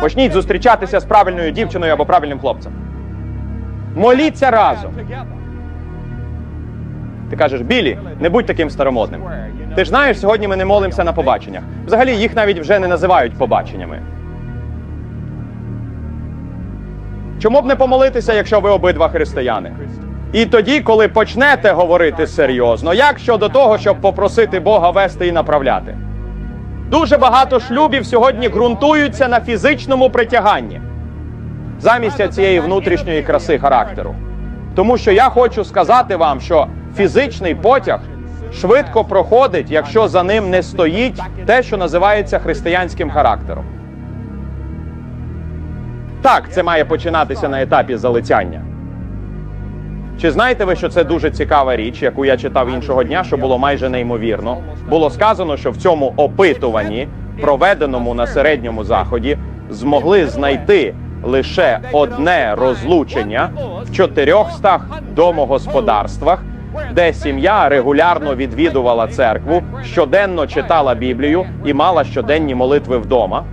Почніть зустрічатися з правильною дівчиною або правильним хлопцем. Моліться разом. Ти кажеш, Білі, не будь таким старомодним. Ти ж знаєш, сьогодні ми не молимося на побаченнях. Взагалі їх навіть вже не називають побаченнями. Чому б не помолитися, якщо ви обидва християни? І тоді, коли почнете говорити серйозно, як щодо того, щоб попросити Бога вести і направляти? Дуже багато шлюбів сьогодні ґрунтуються на фізичному притяганні замість цієї внутрішньої краси характеру. Тому що я хочу сказати вам, що фізичний потяг швидко проходить, якщо за ним не стоїть те, що називається християнським характером. Так, це має починатися на етапі залицяння. Чи знаєте ви, що це дуже цікава річ, яку я читав іншого дня, що було майже неймовірно? Було сказано, що в цьому опитуванні, проведеному на середньому заході, змогли знайти лише одне розлучення в 400 домогосподарствах, де сім'я регулярно відвідувала церкву, щоденно читала Біблію і мала щоденні молитви вдома.